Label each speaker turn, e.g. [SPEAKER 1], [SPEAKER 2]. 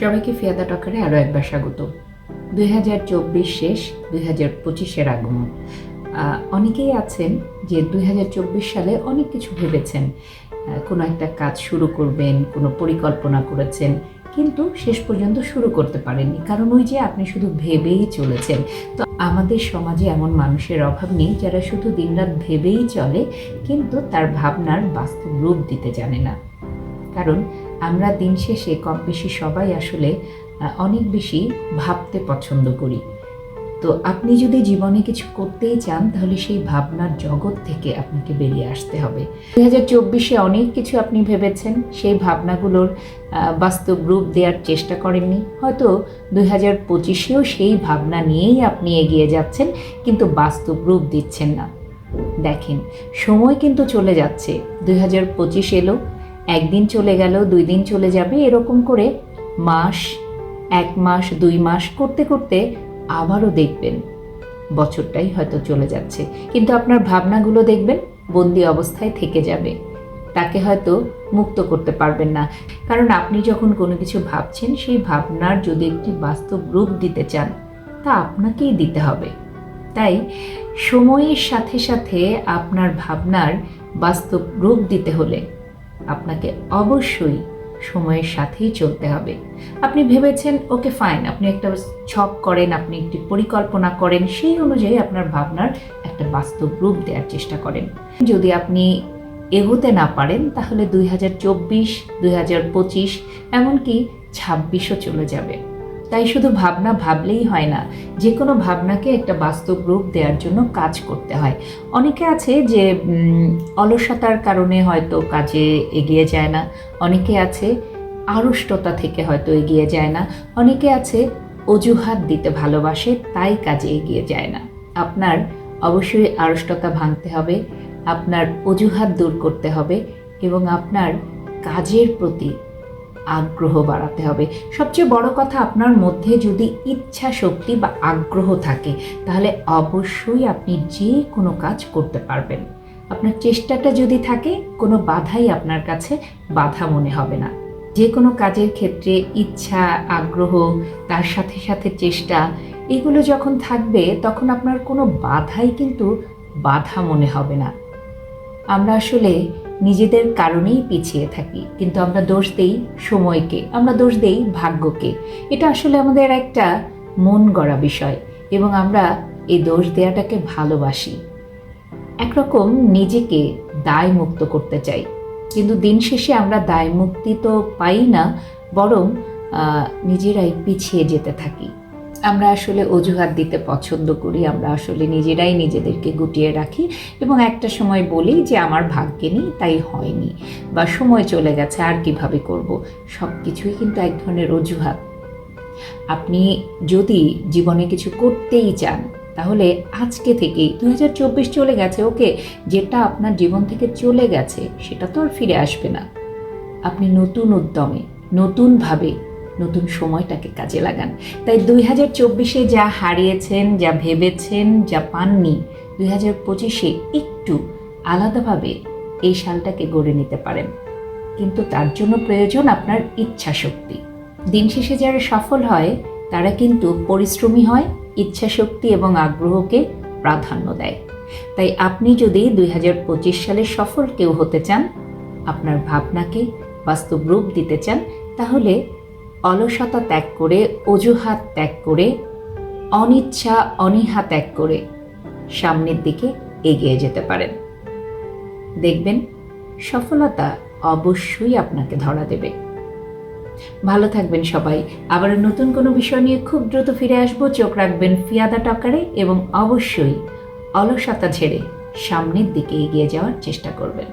[SPEAKER 1] সবাইকে ফিয়াদা টকারে আরও একবার স্বাগত। দুই হাজার চব্বিশ শেষ, দুই হাজার পঁচিশের আগমন। অনেকেই আছেন যে দুই হাজার চব্বিশ সালে অনেক কিছু ভেবেছেন। কোনো একটা কাজ শুরু করবেন, কোনো পরিকল্পনা করেছেন, কিন্তু শেষ পর্যন্ত শুরু করতে পারেননি। কারণ ওই যে আপনি শুধু ভেবেই চলেছেন। তো আমাদের সমাজে এমন মানুষের অভাব নেই যারা শুধু দিনরাত ভেবেই চলে, কিন্তু তার ভাবনার বাস্তব রূপ দিতে জানে না। কারণ আমরা দিন শেষে কম বেশি সবাই আসলে অনেক বেশি ভাবতে পছন্দ করি। তো আপনি যদি জীবনে কিছু করতেই চান, তাহলে সেই ভাবনার জগৎ থেকে আপনাকে বেরিয়ে আসতে হবে। দুই হাজার চব্বিশে অনেক কিছু আপনি ভেবেছেন, সেই ভাবনাগুলোর বাস্তব রূপ দেওয়ার চেষ্টা করেননি। হয়তো দুই হাজার পঁচিশেও সেই ভাবনা নিয়েই আপনি এগিয়ে যাচ্ছেন, কিন্তু বাস্তব রূপ দিচ্ছেন না। দেখেন, সময় কিন্তু চলে যাচ্ছে। দুই হাজার পঁচিশ এলো একদিন চলে গেল, দুই দিন চলে যাবে, এরকম করে মাস, এক মাস, দুই মাস করতে করতে আবারও দেখবেন বছরটাই হয়তো চলে যাচ্ছে। কিন্তু আপনার ভাবনাগুলো দেখবেন, বন্দি অবস্থায় থেকে যাবে। তাকে হয়তো মুক্ত করতে পারবেন না। কারণ আপনি যখন কোনো কিছু ভাবছেন, সেই ভাবনার যদি একটি বাস্তব রূপ দিতে চান, তা আপনাকেই দিতে হবে। তাই সময়ের সাথে সাথে আপনার ভাবনার বাস্তব রূপ দিতে হলে আপনাকে অবশ্যই সময়ের সাথেই চলতে হবে। আপনি ভেবেছেন, ওকে ফাইন আপনি একটা ছক করেন, আপনি একটি পরিকল্পনা করেন, সেই অনুযায়ী আপনার ভাবনার একটা বাস্তব রূপ দেওয়ার চেষ্টা করেন। যদি আপনি এগোতে না পারেন, তাহলে দুই হাজার চব্বিশ, দুই হাজার পঁচিশ, এমনকি ছাব্বিশও চলে যাবে। তাই শুধু ভাবনা ভাবলেই হয় না যে কোনো ভাবনাকে একটা বাস্তব রূপ দেওয়ার জন্য কাজ করতে হয়। অনেকে আছে যে অলসতার কারণে হয়তো কাজে এগিয়ে যায় না, অনেকে আছে আড়ষ্টতা থেকে হয়তো এগিয়ে যায় না, অনেকে আছে অজুহাত দিতে ভালোবাসে, তাই কাজে এগিয়ে যায় না। আপনার অবশ্যই আড়ষ্টতা ভাঙতে হবে, আপনার অজুহাত দূর করতে হবে এবং আপনার কাজের প্রতি আগ্রহ বাড়াতে হবে। সবচেয়ে বড় কথা আপনার মধ্যে যদি ইচ্ছা শক্তি বা আগ্রহ থাকে, তাহলে অবশ্যই আপনি যে কোনো কাজ করতে পারবেন। আপনার চেষ্টাটা যদি থাকে, কোনো বাধাই আপনার কাছে বাধা মনে হবে না। যে কোনো কাজের ক্ষেত্রে ইচ্ছা, আগ্রহ, তার সাথে সাথে চেষ্টা, এগুলো যখন থাকবে, তখন আপনার কোনো বাধাই কিন্তু বাধা মনে হবে না। আমরা আসলে নিজেদের কারণেই পিছিয়ে থাকি। কিন্তু আমরা দোষ দেই সময়কে, আমরা দোষ দেই ভাগ্যকে। এটা আসলে আমাদের একটা মন গড়া বিষয় এবং আমরা এই দোষ দেওয়াটাকে ভালোবাসি। একরকম নিজেকে দায় মুক্ত করতে চাই। কিন্তু দিন শেষে আমরা দায় মুক্তি তো পাই না, বরং নিজেরাই পিছিয়ে যেতে থাকি। আমরা আসলে অজুহাত দিতে পছন্দ করি, আমরা আসলে নিজেরাই নিজেদেরকে গুটিয়ে রাখি এবং একটা সময় বলি যে আমার ভাগ্যে নেই, তাই হয়নি বা সময় চলে গেছে, আর কীভাবে করব? সব কিছুই কিন্তু এক ধরনের অজুহাত। আপনি যদি জীবনে কিছু করতেই চান, তাহলে আজকে থেকেই দু হাজার চব্বিশ চলে গেছে, ওকে? যেটা আপনার জীবন থেকে চলে গেছে, সেটা তো আর ফিরে আসবে না। আপনি নতুন উদ্যমে, নতুনভাবে নতুন সময়টাকে কাজে লাগান। তাই দুই হাজার চব্বিশে যা হারিয়েছেন, যা ভেবেছেন, যা পাননি, দুই হাজার পঁচিশে একটু আলাদাভাবে এই সালটাকে গড়ে নিতে পারেন। কিন্তু তার জন্য প্রয়োজন আপনার ইচ্ছা শক্তি দিন শেষে যারা সফল হয়, তারা কিন্তু পরিশ্রমী হয় ইচ্ছা শক্তি এবং আগ্রহকে প্রাধান্য দেয়। তাই আপনি যদি দুই হাজার পঁচিশ সালে সফল কেউ হতে চান, আপনার ভাবনাকে বাস্তব রূপ দিতে চান, তাহলে অলসতা ত্যাগ করে, অজুহাত ত্যাগ করে, অনিচ্ছা, অনীহা ত্যাগ করে সামনের দিকে এগিয়ে যেতে পারেন। দেখবেন সফলতা অবশ্যই আপনাকে ধরা দেবে। ভালো থাকবেন সবাই। আবার নতুন কোনো বিষয় নিয়ে খুব দ্রুত ফিরে আসব। চোখ রাখবেন ফিয়াদা টকারে এবং অবশ্যই অলসতা ছেড়ে সামনের দিকে এগিয়ে যাওয়ার চেষ্টা করবেন।